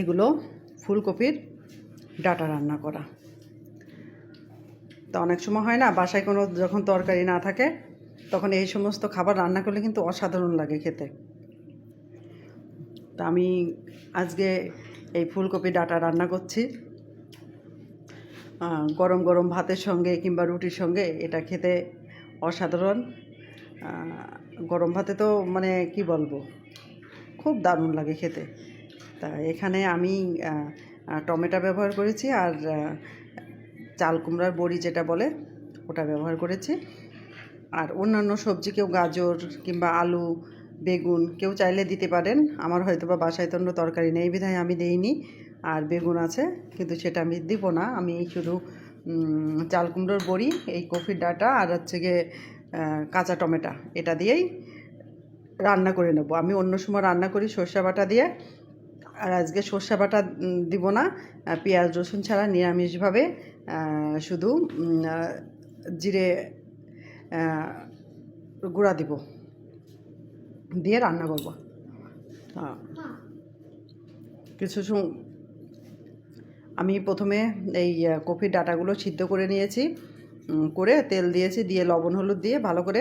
এগুলো ফুলকপির ডাটা রান্না করা। তো অনেক সময় হয় না, বাসায় কোনো যখন তরকারি না থাকে, তখন এই সমস্ত খাবার রান্না করলে কিন্তু অসাধারণ লাগে খেতে। তা আমি আজকে এই ফুলকপি ডাটা রান্না করছি। গরম গরম ভাতের সঙ্গে কিংবা রুটির সঙ্গে এটা খেতে অসাধারণ। গরম ভাতে তো মানে কি বলব, খুব দারুণ লাগে খেতে। তা এখানে আমি টমেটো ব্যবহার করেছি আর চাল কুমড়ার বড়ি যেটা বলে ওটা ব্যবহার করেছি। আর অন্যান্য সবজি কেউ গাজর কিংবা আলু, বেগুন কেউ চাইলে দিতে পারেন। আমার হয়তো বা বাসায় তন্য তরকারি নেই বিধায় আমি দেইনি। আর বেগুন আছে, কিন্তু সেটা আমি দিব না। আমি শুধু চাল কুমড়োর বড়ি, এই কফির ডাটা আর হচ্ছে গিয়ে কাঁচা টমেটা। এটা দিয়েই রান্না করে নেব। আমি অন্য সময় রান্না করি সর্ষে বাটা দিয়ে। আর আজকে সর্ষে বাটা দিব না। পেঁয়াজ, রসুন ছাড়া নিরামিষভাবে শুধু জিরে গুঁড়া দিব। দিয়ে রান্না করব। কিছু আমি প্রথমে এই কফির ডাটাগুলো সিদ্ধ করে নিয়েছি। করে তেল দিয়েছি, দিয়ে লবণ, হলুদ দিয়ে ভালো করে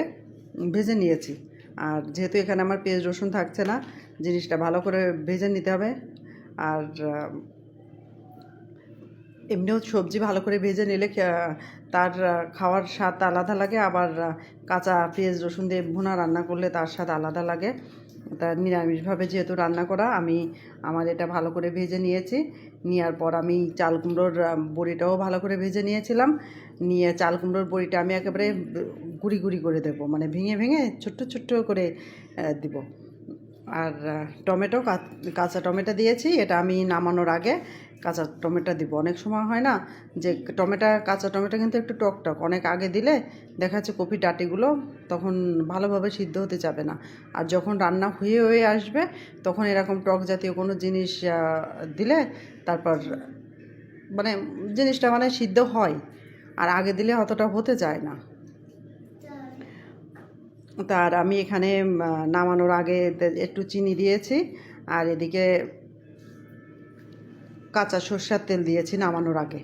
ভেজে নিয়েছি। আর যেহেতু এখানে আমার পেঁয়াজ, রসুন থাকছে না, জিনিসটা ভালো করে ভেজে নিতে হবে। আর এমনিও সবজি ভালো করে ভেজে নিলে তার খাওয়ার স্বাদ আলাদা লাগে। আবার কাঁচা পেঁয়াজ, রসুন দিয়ে ভুনা রান্না করলে তার স্বাদ আলাদা লাগে। তা নিরামিষভাবে যেহেতু রান্না করা, আমি আমার এটা ভালো করে ভেজে নিয়েছি। নেওয়ার পর আমি চাল কুমড়োর বড়িটাও ভালো করে ভেজে নিয়েছিলাম। নিয়ে চাল কুমড়োর বড়িটা আমি একেবারে গুঁড়ি গুঁড়ি করে দেবো। মানে ভেঙে ভেঙে ছোট্ট ছোট্ট করে দিব। আর টমেটো কাঁচা টমেটো দিয়েছি, এটা আমি নামানোর আগে কাঁচা টমেটো দিব। অনেক সময় হয় না যে টমেটো, কাঁচা টমেটো কিন্তু একটু টক টক, অনেক আগে দিলে দেখা যাচ্ছে কপি ডাটিগুলো তখন ভালোভাবে সিদ্ধ হতে যাবে না। আর যখন রান্না হয়ে হয়ে আসবে, তখন এরকম টক জাতীয় কোনো জিনিস দিলে তারপর মানে জিনিসটা মানে সিদ্ধ হয়। আর আগে দিলে অতটা হতে যায় না। তার আমি এখানে নামানোর আগে একটু চিনি দিয়েছি, আর এদিকে কাঁচা সর্ষার তেল দিয়েছি নামানোর আগে।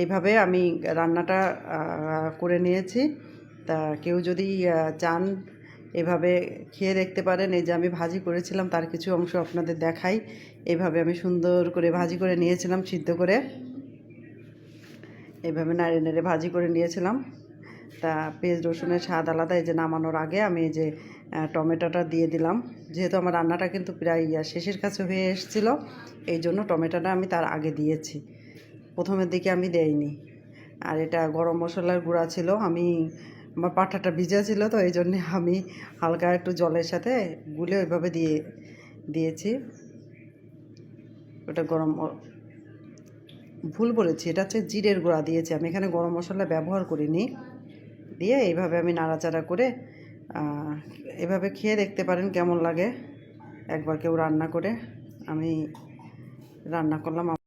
এইভাবে আমি রান্নাটা করে নিয়েছি। তা কেউ যদি চান এভাবে খেয়ে দেখতে পারেন, এই যে আমি ভাজি করেছিলাম, তার কিছু অংশ আপনাদের দেখাই। এইভাবে আমি সুন্দর করে ভাজি করে নিয়েছিলাম, সিদ্ধ করে। এভাবে নাড়ে, নেড়ে ভাজি করে নিয়েছিলাম। তা পেঁয়াজ, রসুনের স্বাদ আলাদা, এই যে নামানোর আগে আমি যে টমেটোটা দিয়ে দিলাম। যেহেতু আমার রান্নাটা কিন্তু প্রায় শেষের কাছে হয়ে এসেছিল, এই জন্য টমেটোটা আমি তার আগে দিয়েছি। প্রথমের দিকে আমি দেইনি। আর এটা গরম মশলার গুঁড়া ছিল, আমি, আমার পাঠাটা ভিজা ছিল, তো এই জন্যে আমি হালকা একটু জলের সাথে গুলে ওইভাবে দিয়ে, দিয়েছি। ওটা গরম ভুল বলেছি, এটা হচ্ছে জিরের গুঁড়া দিয়েছি, আমি এখানে গরম মশলা ব্যবহার করিনি। দিয়ে এইভাবে আমি নাড়াচাড়া করে এভাবে খেয়ে দেখতে পারেন কেমন লাগে। একবার কেউ রান্না করে, আমি রান্না করলাম